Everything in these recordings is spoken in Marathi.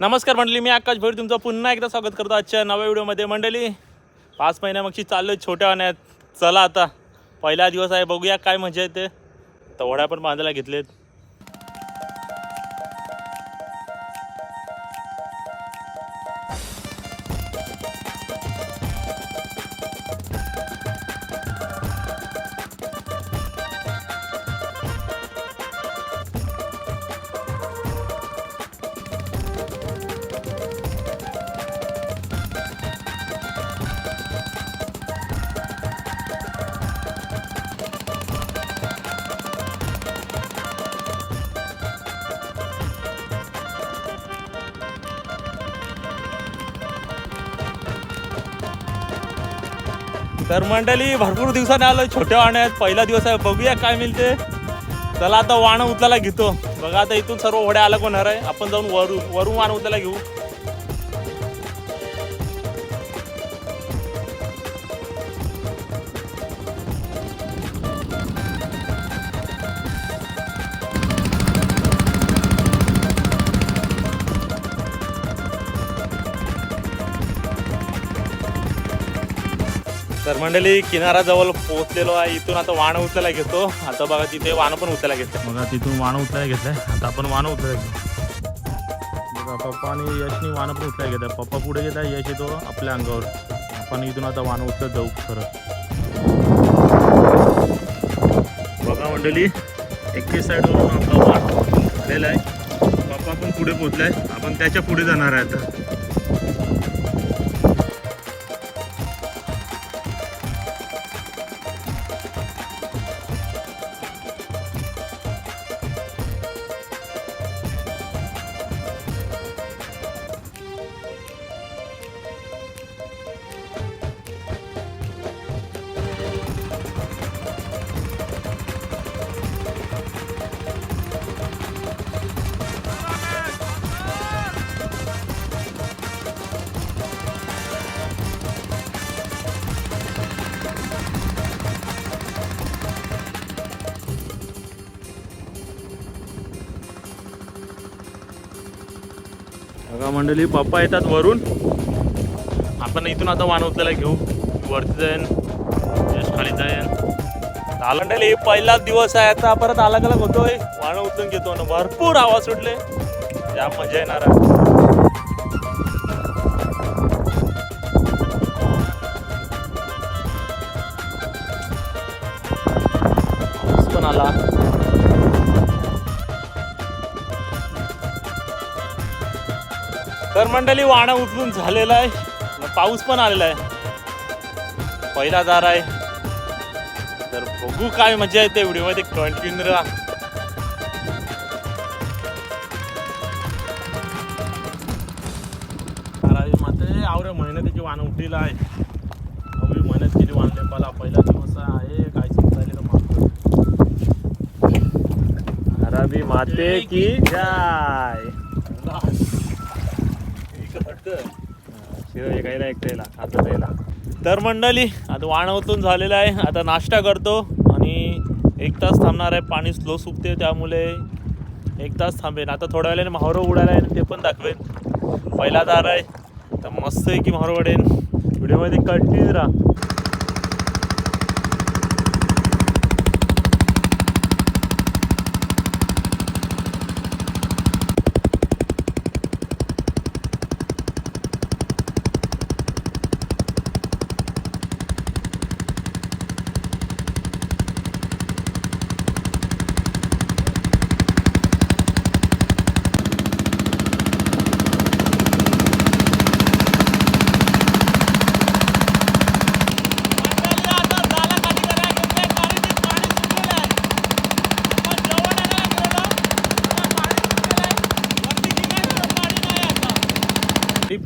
नमस्कार मंडळी मी आकाश भोईर तुमचं पुन्हा एकदा स्वागत करतो आजच्या नव्या व्हिडिओमध्ये. मंडळी पाच महिन्यामागची चाललो छोट्या वाण्यात. चला आता पहिला दिवस आहे बघूया काय मजा येते. तवड्या पण बांधायला घेतलेत. तर मंडळी भरपूर दिवसाने आलो छोट्या वाण्यात. पहिला दिवस आहे बघूया काय मिळते. चला आता वाणं उचलायला घेतो. बघा आता इथून सर्व होड्या आला कोणार आहे? आपण जाऊन वरून वरून वाण उचलायला घेऊ. तर मंडळी किनाराजवळ पोहोचलेलो आहे. इथून आता वाण उचलायला घेतो. आता बघा तिथे वाण पण उचलायला घेतलं बघा तिथून वाण उचलायला घेतलंय. आता आपण वाण उचलायला घेतो बघा पप्पा आणि यशनी वाण पण उचलायला घेतात. पप्पा पुढे घेतात यश येतो आपल्या अंगावर. आपण इथून आता वाण उचलत जाऊ खरं. बघा मंडळी एके साईडवरून आपला वाण आलेला आहे. पप्पा पण पुढे पोहोचलाय. आपण त्याच्या पुढे जाणार आहे आता. बघा मंडळी पप्पा येतात वरून. आपण इथून आता वाण उचलायला घेऊ. वरती जाईन जस्ट खाली जाईन. आला मंडळी पहिलाच दिवस आहे. आता परत अलग अलग होतोय. वाणं उचलून घेतो ना भरपूर आवाज सुटले. या मजा येणार आहे. मंडळी वाणा उचलून झालेला आहे. पाऊस पण आलेला आहे. पहिला दार आहे. तर बघू काय मजा येते व्हिडिओमध्ये. कंटिन्यू राहा. माते आवरे मेहनतीची वाण उठलेला आहे. आवडी मेहनत केली वाणले मला पहिला दिवस आहे. काय समजायला मागतो अरबी माते की जाय. शिरो एकायला एकट्याला आता जायला तर मंडळी आता वाणवतून झालेलं आहे. आता नाश्ता करतो आणि एक तास थांबणार आहे. पाणी स्लो सुकते त्यामुळे एक तास थांबेन. आता थोड्या वेळाने महारो उडायला आहे ते पण दाखवेन. पहिला दार आहे. तर मस्त आहे की महारो उडेन. व्हिडिओमध्ये कंटिन्यू राहा.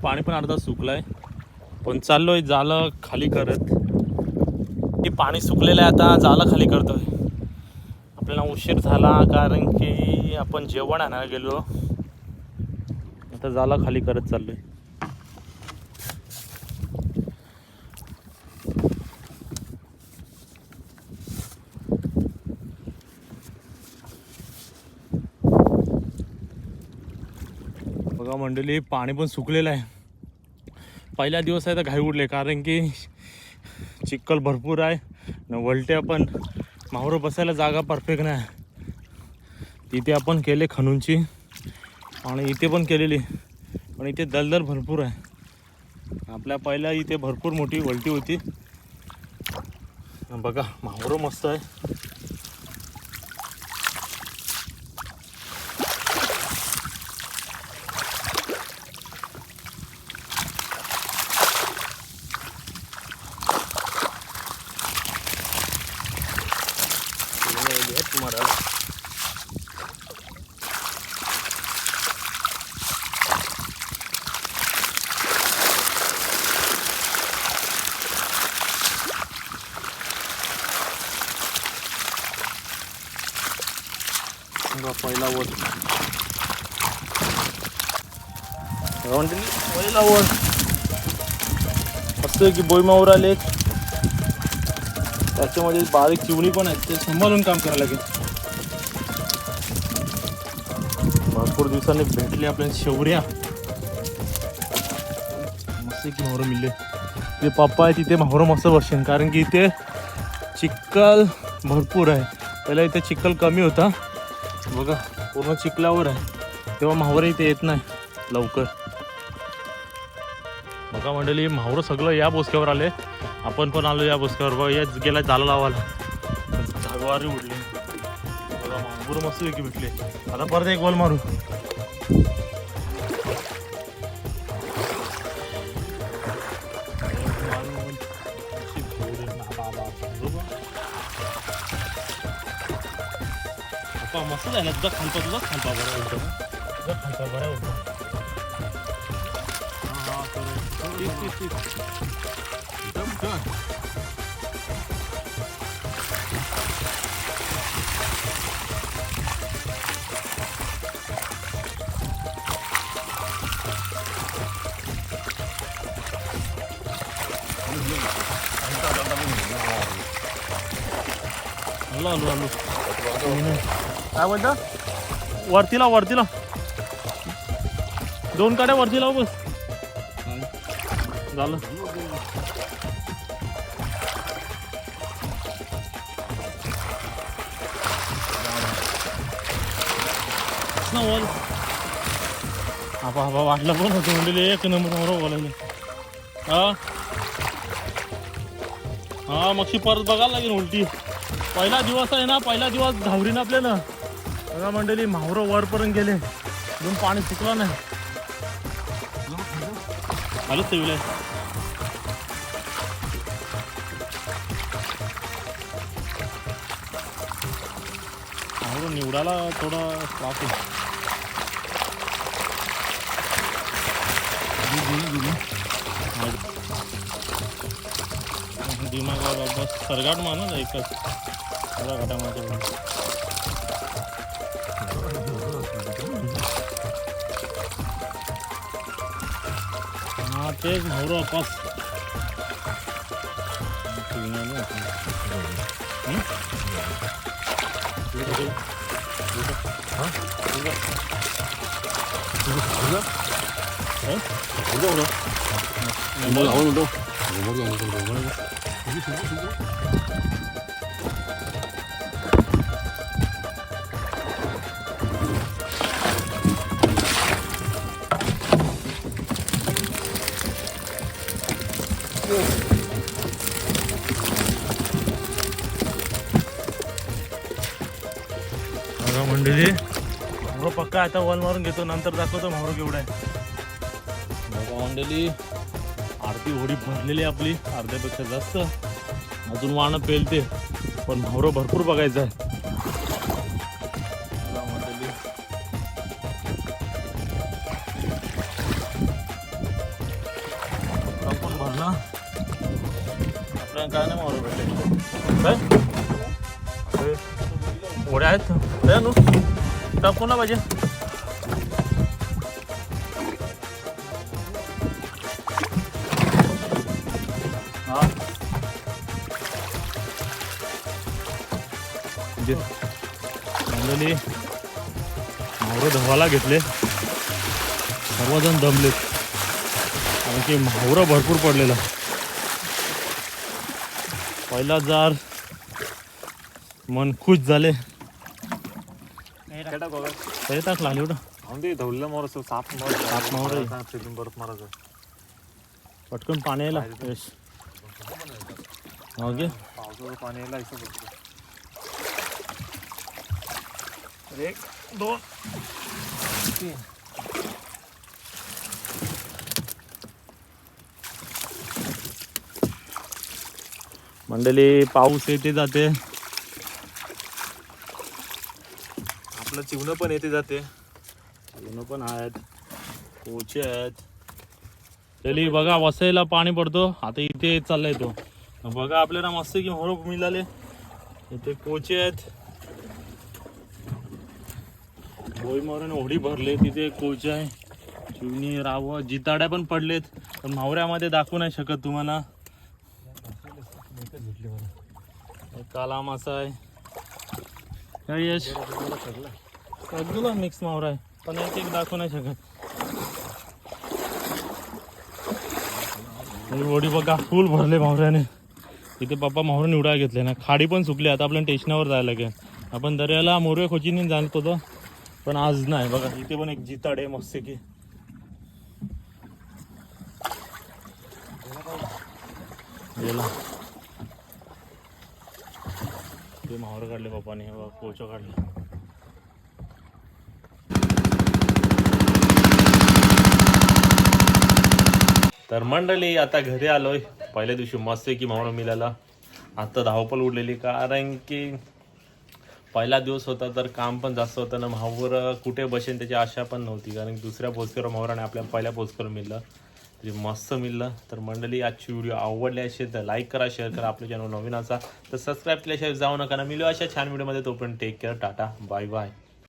पाणी पण अर्धा सुकलंय. पण चाललोय जालं खाली करत. हे पाणी सुकलेलं आहे आता जालं खाली करतोय. आपल्याला उशीर झाला कारण की आपण जेवण आणायला गेलो. आता जालं खाली करत चाललोय. आहे बघा मंडळी पाणी पण सुकलेलं आहे. पहिला दिवस आहे तर घाई उडले कारण की चिखल भरपूर आहे न वलट्या पण. माहुरं बसायला जागा परफेक्ट नाही. तिथे आपण केले खणूंची आणि इथे पण केलेली. पण इथे दलदल भरपूर आहे. आपल्या पहिल्या इथे भरपूर मोठी वलटी होती. बघा माहुरं मस्त आहे तुम्हाला लावत लावत वर असं की बोईमावर आले त्याच्यामध्ये बारीक चिवणी पण आहेत ते सांभाळून काम करायला लागेल भरपूर दिवसांनी भेटले आपल्या शेवऱ्या मस्त की माहोरं मिळले ते पप्पा आहे तिथे माहोरं मस्त बसेन कारण की इथे चिखल भरपूर आहे पहिला इथे चिखल कमी होता बघा पूर्ण चिखलावर आहे तेव्हा माहोरं इथे येत नाही लवकर. बघा मंडळी माहोरं सगळं या बोसक्यावर आले आपण पण आलो या बोसक्यावर. बघा या गेला जाला लावायला. धागवारी उडली. बघा माहुर मस्त वेगळी भेटले. आता परत एक बॉल मारू. पप्पा मस्त आहे ना तुझा खांपा तुझा खांपा बरा उलटा तुझा खांपा बरा उलटा हा हा करू ठीक ठीक ठीक आलो आलो आलो काय बोलता? वरतीला वरतीला. दोन काड्या वरती लाव हो बस. झालं. ना वर आबा आबा वाटलं पण होतं म्हणजे एक नंबर बरोबर बोलायला हा? हा मग परत बघायला लागेल उलटी. पहिला दिवस आहे ना पहिला दिवस धावरीन आपल्याला. बघा मंडळी माहुरं वरपर्यंत गेले. अजून पाणी सुकलं नाही. आलंच ते विलय. माहुरं निवडायला थोडा त्रास आहे. दिमाग बस सरगाट माणूस एकच. थोडा घटामध्ये 계속 물어 봤어. 그냥 뭐. 응? 이거 이거 어? 이거 이거 어? 이거 이거 뭐 나오는 거? 뭐 나오는 거? 이거 이거 이거 बघा मंडळी. मावरं पक्का आता वॉल मारून घेतो नंतर दाखवतो मावरं केवढं आहे. बघा मंडळी आरती होडी भरलेली आहे आपली अर्ध्यापेक्षा जास्त. अजून वाणं पेलते पण मावरं भरपूर बघायचं आहे. आपल्याला काय नाही मावरं भेटले काय? घोड्या आहेत. द्या नु टाक कोणा पाहिजे? हा. म्हणजे मंडळी मावरं धवाला घेतले. सर्वजण दमलेत कारण की मावरं भरपूर पडलेला. पहिला जार मन खुश झाले. तरी टाक लागले एवढं. मोर साप साप मोर आहे. फिरून परत मारायचं. पटकन पाणी यायला. यश. ओके पावसाचं पाणी यायला असं बघतो एक दोन. तीन. मंडळी पाऊस येते जाते. आपलं चिवणं पण येते जाते. लग्न पण आहेत. कोचे आहेत. चली बघा वसईला पाणी पडतो. आता इथे चाललाय तो. बघा आपल्याला मस्त की मोर मिळाले. इथे कोचे आहेत. बोई मोराने ओढी भरले तिथे कोचे आहे. चिवणी राव जिताड्या पण पडलेत. पण मावऱ्यामध्ये दाखवू नाही शकत तुम्हाला. काला मासा आहे. काय यश? सगळं मिक्स मावरा आहे पण एक एक दाखवू नाही शकत. वडी ओढी बघा फुल भरले मावऱ्याने. इथे पप्पा मावरा निवडा घेतले ना. खाडी पण सुकली आता आपल्याला टेशनावर जायला लागेल. आपण दर्याला मोरवे खोचीने जाणत होतो पण आज नाही. बघा इथे पण एक जिताड आहे मस्त की गेला. ते मावर काढले पप्पाने बघा कोच काढले. तर मंडळी आता घरी आलोय. पहिल्या दिवशी मस्त की म्हणून मिळाला आता धावपळ उडलेली कारण की पहिला दिवस होता तर काम पण जास्त होतं ना माहूर कुठे बसेन त्याची आशा पण नव्हती. कारण दुसऱ्या पोचकर माहुराने आपल्या पहिल्या पोचकर मिळलं. तरी मस्त मिळलं. तर मंडळी आजची व्हिडिओ आवडली असेल तर लाईक करा शेअर करा. आपल्या चॅनल नवीन असा तर सबस्क्राईब केल्याशिवाय जाऊ नका ना. मिळू अशा छान व्हिडिओमध्ये तो पण take care tata. Bye bye